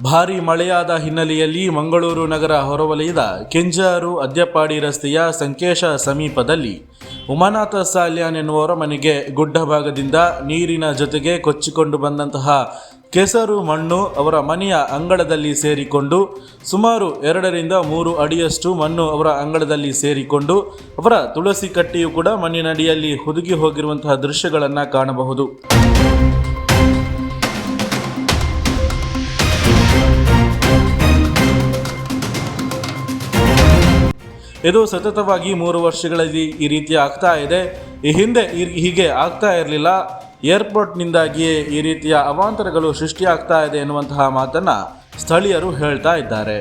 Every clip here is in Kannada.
ಭಾರೀ ಮಳೆಯಾದ ಹಿನ್ನೆಲೆಯಲ್ಲಿ ಮಂಗಳೂರು ನಗರ ಹೊರವಲಯದ ಕೆಂಜಾರು ಅದ್ಯಪಾಡಿ ರಸ್ತೆಯ ಸಂಕೇಶ ಸಮೀಪದಲ್ಲಿ ಉಮಾನಾಥ ಸಾಲ್ಯಾನ್ ಎನ್ನುವರ ಮನೆಗೆ ಗುಡ್ಡ ಭಾಗದಿಂದ ನೀರಿನ ಜೊತೆಗೆ ಕೊಚ್ಚಿಕೊಂಡು ಬಂದಂತಹ ಕೆಸರು ಮಣ್ಣು ಅವರ ಮನೆಯ ಅಂಗಳದಲ್ಲಿ ಸೇರಿಕೊಂಡು ಸುಮಾರು ಎರಡರಿಂದ ಮೂರು ಅಡಿಯಷ್ಟು ಮಣ್ಣು ಅವರ ಅಂಗಳದಲ್ಲಿ ಸೇರಿಕೊಂಡು ಅವರ ತುಳಸಿ ಕಟ್ಟೆಯು ಕೂಡ ಮಣ್ಣಿನಡಿಯಲ್ಲಿ ಹುದುಗಿ ಹೋಗಿರುವಂತಹ ದೃಶ್ಯಗಳನ್ನು ಕಾಣಬಹುದು. ಇದು ಸತತವಾಗಿ ಮೂರು ವರ್ಷಗಳಲ್ಲಿ ಈ ರೀತಿ ಆಗ್ತಾ ಇದೆ. ಈ ಹಿಂದೆ ಹೀಗೆ ಆಗ್ತಾ ಇರಲಿಲ್ಲ. ಏರ್ಪೋರ್ಟ್ನಿಂದಾಗಿಯೇ ಈ ರೀತಿಯ ಅವಾಂತರಗಳು ಸೃಷ್ಟಿಯಾಗ್ತಾ ಇದೆ ಎನ್ನುವಂತಹ ಮಾತನ್ನ ಸ್ಥಳೀಯರು ಹೇಳ್ತಾ ಇದ್ದಾರೆ.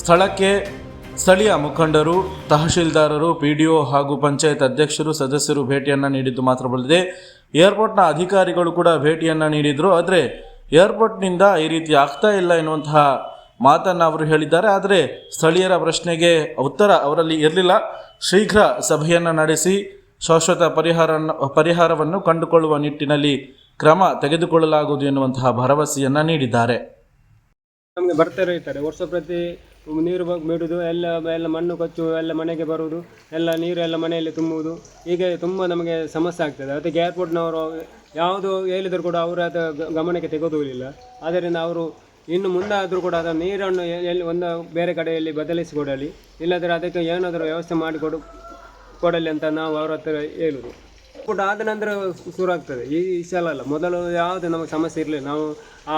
ಸ್ಥಳಕ್ಕೆ ಸ್ಥಳೀಯ ಮುಖಂಡರು, ತಹಶೀಲ್ದಾರರು, ಪಿ ಡಿ ಒ ಹಾಗೂ ಪಂಚಾಯತ್ ಅಧ್ಯಕ್ಷರು, ಸದಸ್ಯರು ಭೇಟಿಯನ್ನು ನೀಡಿದ್ದು ಮಾತ್ರವಲ್ಲದೆ ಏರ್ಪೋರ್ಟ್ನ ಅಧಿಕಾರಿಗಳು ಕೂಡ ಭೇಟಿಯನ್ನು ನೀಡಿದರು. ಆದರೆ ಏರ್ಪೋರ್ಟ್ನಿಂದ ಈ ರೀತಿ ಆಗ್ತಾ ಇಲ್ಲ ಎನ್ನುವಂತಹ ಮಾತನ್ನು ಅವರು ಹೇಳಿದ್ದಾರೆ, ಆದರೆ ಸ್ಥಳೀಯರ ಪ್ರಶ್ನೆಗೆ ಉತ್ತರ ಅವರಲ್ಲಿ ಇರಲಿಲ್ಲ. ಶೀಘ್ರ ಸಭೆಯನ್ನು ನಡೆಸಿ ಶಾಶ್ವತ ಪರಿಹಾರ ಪರಿಹಾರವನ್ನು ಕಂಡುಕೊಳ್ಳುವ ನಿಟ್ಟಿನಲ್ಲಿ ಕ್ರಮ ತೆಗೆದುಕೊಳ್ಳಲಾಗುವುದು ಎನ್ನುವಂತಹ ಭರವಸೆಯನ್ನು ನೀಡಿದ್ದಾರೆ. ನಮಗೆ ಬರ್ತಾ ಇರ್ತಾರೆ ವರ್ಷ ಪ್ರತಿ ನೀರು ಬಿಡುವುದು ಎಲ್ಲ ಎಲ್ಲ ಮಣ್ಣು ಕೊಚ್ಚು ಎಲ್ಲ ಮನೆಗೆ ಬರುವುದು, ಎಲ್ಲ ನೀರು ಎಲ್ಲ ಮನೆಯಲ್ಲಿ ತುಂಬುವುದು, ಹೀಗೆ ತುಂಬ ನಮಗೆ ಸಮಸ್ಯೆ ಆಗ್ತದೆ. ಅದಕ್ಕೆ ಏರ್ಪೋರ್ಟ್ನವರು ಯಾವುದು ಹೇಳಿದರೂ ಕೂಡ ಅವರು ಗಮನಕ್ಕೆ ತೆಗೆದುಕೊಳ್ಳಿಲ್ಲ. ಆದ್ದರಿಂದ ಅವರು ಇನ್ನು ಮುಂದಾದರೂ ಕೂಡ ಅದರ ನೀರನ್ನು ಎಲ್ಲಿ ಒಂದು ಬೇರೆ ಕಡೆಯಲ್ಲಿ ಬದಲಿಸಿಕೊಡಲಿ ಇಲ್ಲದ್ರೆ ಅದಕ್ಕೆ ಏನಾದರೂ ವ್ಯವಸ್ಥೆ ಮಾಡಿಕೊಡು ಕೊಡಲಿ ಅಂತ ನಾವು ಅವ್ರ ಹತ್ರ ಹೇಳುದು. ಕೂಡ ಆದ ನಂತರ ಶುರು ಆಗ್ತದೆ. ಈ ಸಲ ಅಲ್ಲ, ಮೊದಲು ಯಾವುದೇ ನಮಗೆ ಸಮಸ್ಯೆ ಇರಲಿಲ್ಲ. ನಾವು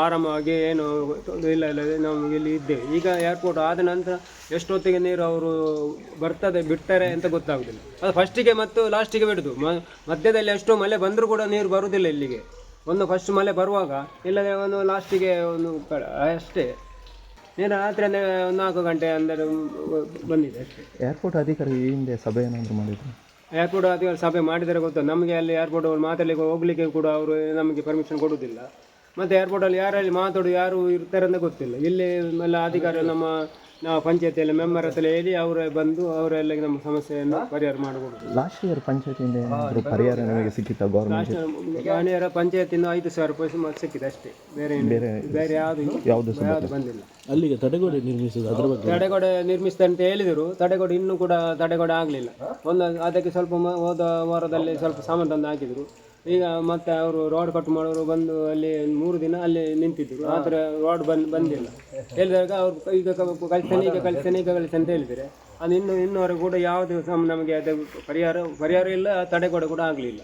ಆರಾಮವಾಗಿ ಏನು ಇಲ್ಲ ಇಲ್ಲ ನಾವು ಇಲ್ಲಿ ಇದ್ದೇವೆ. ಈಗ ಏರ್ಪೋರ್ಟ್ ಆದ ನಂತರ ಎಷ್ಟೊತ್ತಿಗೆ ನೀರು ಅವರು ಬರ್ತದೆ, ಬಿಡ್ತಾರೆ ಅಂತ ಗೊತ್ತಾಗೋದಿಲ್ಲ. ಅದು ಫಸ್ಟಿಗೆ ಮತ್ತು ಲಾಸ್ಟಿಗೆ ಬಿಡುದು. ಮಧ್ಯದಲ್ಲಿ ಎಷ್ಟೋ ಮಳೆ ಬಂದರೂ ಕೂಡ ನೀರು ಬರುವುದಿಲ್ಲ ಇಲ್ಲಿಗೆ. ಒಂದು ಫಸ್ಟ್ ಮಳೆ ಬರುವಾಗ ಇಲ್ಲದೆ ಒಂದು ಲಾಸ್ಟಿಗೆ ಒಂದು ಅಷ್ಟೇ. ನೀನು ರಾತ್ರಿ ಅಂದರೆ ಒಂದು ನಾಲ್ಕು ಗಂಟೆ ಅಂದರೆ ಬಂದಿದೆ ಅಷ್ಟೇ. ಏರ್ಪೋರ್ಟ್ ಅಧಿಕಾರಿ ಈ ಹಿಂದೆ ಸಭೆ ಏನಾದರೂ ಮಾಡಿದ್ರು? ಏರ್ಪೋರ್ಟ್ ಅಧಿಕಾರಿ ಸಭೆ ಮಾಡಿದರೆ ಗೊತ್ತು ನಮಗೆ ಅಲ್ಲಿ ಏರ್ಪೋರ್ಟ್ ಅವ್ರು ಮಾತಾಡಲಿಕ್ಕೆ ಹೋಗ್ಲಿಕ್ಕೆ ಕೂಡ ಅವರು ನಮಗೆ ಪರ್ಮಿಷನ್ ಕೊಡುವುದಿಲ್ಲ ಮತ್ತು ಏರ್ಪೋರ್ಟಲ್ಲಿ ಯಾರಲ್ಲಿ ಮಾತಾಡು ಯಾರು ಇರ್ತಾರೆ ಅಂತ ಗೊತ್ತಿಲ್ಲ. ಇಲ್ಲಿ ಎಲ್ಲ ಅಧಿಕಾರಿ ನಮ್ಮ ನಾವು ಪಂಚಾಯತಿಯಲ್ಲಿ ಮೆಂಬರ್ ಹತ್ರ ಹೇಳಿ ಅವರೇ ಬಂದು ಅವರೆಲ್ಲ ನಮ್ಮ ಸಮಸ್ಯೆಯನ್ನು ಪರಿಹಾರ ಮಾಡಬಹುದು ಲಾಸ್ಟ್ ಇಯರ್ ಪಂಚಾಯತಿಯಿಂದ ಏನಾದರೂ ಪರಿಹಾರ ನಿಮಗೆ ಸಿಕ್ಕಿತ್ತ ಗೌರ್ಮೆಂಟ್ ಪಂಚಾಯತಿಂದ ಐದು ಸಾವಿರ ರೂಪಾಯಿ ಸುಮಾರು ಸಿಕ್ಕಿದೆ ಅಷ್ಟೇ. ಬೇರೆ ಏನು- ಬೇರೆ ಬೇರೆ ಯಾವುದು ಯಾವುದು ಯಾವುದು ಬಂದಿಲ್ಲ. ಅಲ್ಲಿಗೆ ತಡೆಗೋಡೆ ನಿರ್ಮಿಸುವುದು ಅದರ ಬಗ್ಗೆ? ತಡೆಗೋಡೆ ನಿರ್ಮಿಸ್ತಾರೆ ಅಂತ ಹೇಳಿದರು. ತಡೆಗೋಡೆ ಇನ್ನೂ ಕೂಡ ತಡೆಗೋಡೆ ಆಗಲಿಲ್ಲ. ಒಂದು ಅದಕ್ಕೆ ಸ್ವಲ್ಪ ಮ- ಹೋದ ವಾರದಲ್ಲಿ ಸ್ವಲ್ಪ ಸಾಮಾನು ತಂದು ಹಾಕಿದರು. ಈಗ ಮತ್ತೆ ಅವರು ರೋಡ್ ಕಟ್ ಮಾಡೋರು ಬಂದು ಅಲ್ಲಿ ಮೂರು ದಿನ ಅಲ್ಲಿ ನಿಂತಿದ್ರು. ಆದರೆ ರೋಡ್ ಬಂದ್, ಬಂದಿಲ್ಲ. ಹೇಳಿದಾಗ ಅವ್ರು ಈಗ ಕಳಿಸ್ತೇನೆ ಈಗ ಕಳಿಸ್ತೇನೆ ಈಗ ಕಳಿಸ್ತೇನೆ ಅಂತ ಹೇಳಿದರೆ ಅದು ಇನ್ನು, ಇನ್ನೂವರೆಗೂ ಕೂಡ ಯಾವುದು ಸಹ ನಮಗೆ ಅದು ಪರಿಹಾರ ಪರಿಹಾರ ಇಲ್ಲ, ತಡೆಗೋಡೆ ಕೂಡ ಆಗಲಿಲ್ಲ.